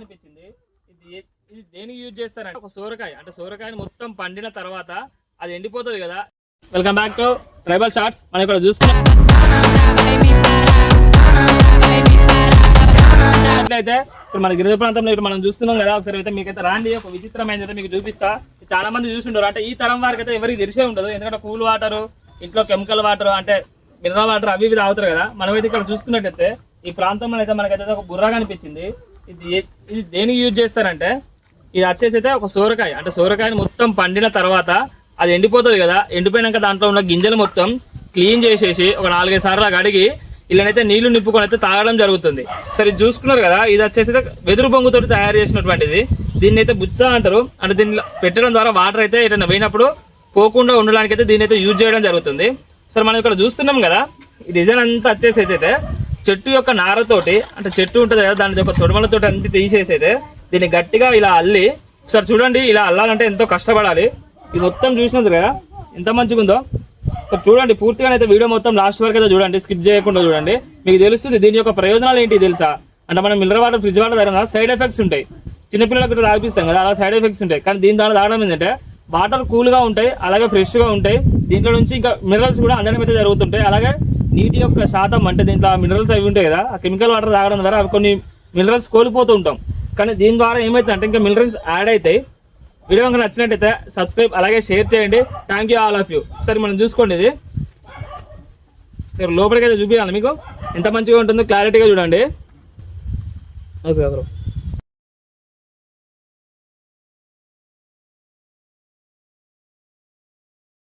అనిపించింది. ఇది ఇది దేనికి యూజ్ చేస్తారంటే ఒక సోరకాయ. అంటే సోరకాయని మొత్తం పండిన తర్వాత అది ఎండిపోతుంది కదా. Welcome back to tribal shorts మనం ఇక్కడ చూసుకున్నాం అయితే ఇప్పుడు మన గిరిజ ప్రాంతంలో ఇప్పుడు మనం చూస్తున్నాం కదా ఒకసారి అయితే మీకైతే రాండి ఒక విచిత్రమైనది అయితే మీకు చూపిస్తా. చాలా మంది చూసిండరు అంటే ఈ తరం వారికి అయితే ఎవరికి తెలిసే ఉండదు. ఎందుకంటే కూల్ వాటర్ ఇంట్లో కెమికల్ వాటర్ అంటే మినరల్ వాటర్ అవి ఇవి తాగుతారు కదా. మనమైతే ఇక్కడ చూసుకున్నట్టయితే ఈ ప్రాంతంలో అయితే మనకైతే ఒక బుర్రగా అనిపించింది ఇది ఇది దేనికి యూజ్ చేస్తారంటే ఇది వచ్చేసి అయితే ఒక సోరకాయ. అంటే సోరకాయని మొత్తం పండిన తర్వాత అది ఎండిపోతుంది కదా ఎండిపోయినాక దాంట్లో ఉన్న గింజలు మొత్తం క్లీన్ చేసేసి ఒక నాలుగైదు సార్లు కడిగి ఇలానైతే నీళ్ళు నింపుకొని అయితే తాగడం జరుగుతుంది. సరే ఇది చూసుకున్నారు కదా ఇది వచ్చేసి అయితే వెదురు బొంగుతో తయారు చేసినటువంటిది. దీన్ని అయితే బుచ్చ అంటారు. అంటే దీన్ని పెట్టడం ద్వారా వాటర్ అయితే ఏదైనా పోయినప్పుడు పోకుండా ఉండడానికి అయితే దీన్ని అయితే యూజ్ చేయడం జరుగుతుంది. సరే మనం ఇక్కడ చూస్తున్నాం కదా ఈ డిజైన్ అంతా వచ్చేసి అయితే చెట్టు యొక్క నారతోటి అంటే చెట్టు ఉంటుంది కదా దాని యొక్క తొడమలతోటి అన్ని తీసేసి దీన్ని గట్టిగా ఇలా అల్లి ఒకసారి చూడండి ఇలా అల్లాలంటే ఎంతో కష్టపడాలి. ఇది మొత్తం చూసినది కదా ఎంత మంచిగా ఉందో ఒకసారి చూడండి పూర్తిగా అయితే వీడియో మొత్తం లాస్ట్ వరకు అయితే చూడండి స్కిప్ చేయకుండా చూడండి. మీకు తెలుస్తుంది దీని యొక్క ప్రయోజనాలు ఏంటి తెలుసా? అంటే మనం మిల్లర్ వాటర్ ఫ్రిడ్జ్ వాటర్ తాగిన సైడ్ ఎఫెక్ట్స్ ఉంటాయి. చిన్నపిల్లలకు తాగిపిస్తాం కదా అలా సైడ్ ఎఫెక్ట్స్ ఉంటాయి. కానీ దీని ద్వారా తాగడం ఏంటంటే వాటర్ కూల్గా ఉంటాయి అలాగే ఫ్రెష్గా ఉంటాయి. దీంట్లో నుంచి ఇంకా మినరల్స్ కూడా అందడం అయితే జరుగుతుంటాయి. అలాగే నీటి యొక్క శాతం అంటే దీంట్లో మినరల్స్ అవి ఉంటాయి కదా ఆ కెమికల్ వాటర్ తాగడం ద్వారా అవి కొన్ని మినరల్స్ కోల్పోతూ ఉంటాం. కానీ దీని ద్వారా ఏమవుతుందంటే ఇంకా మినరల్స్ యాడ్ అవుతాయి. వీడియో కనుక నచ్చినట్టయితే సబ్స్క్రైబ్ అలాగే షేర్ చేయండి. Thank you all of you సరే మనం చూసుకోండి ఇది. సరే లోపలికి అయితే చూపించాలి మీకు. ఎంత మంచిగా ఉంటుందో క్లారిటీగా చూడండి. Okay bro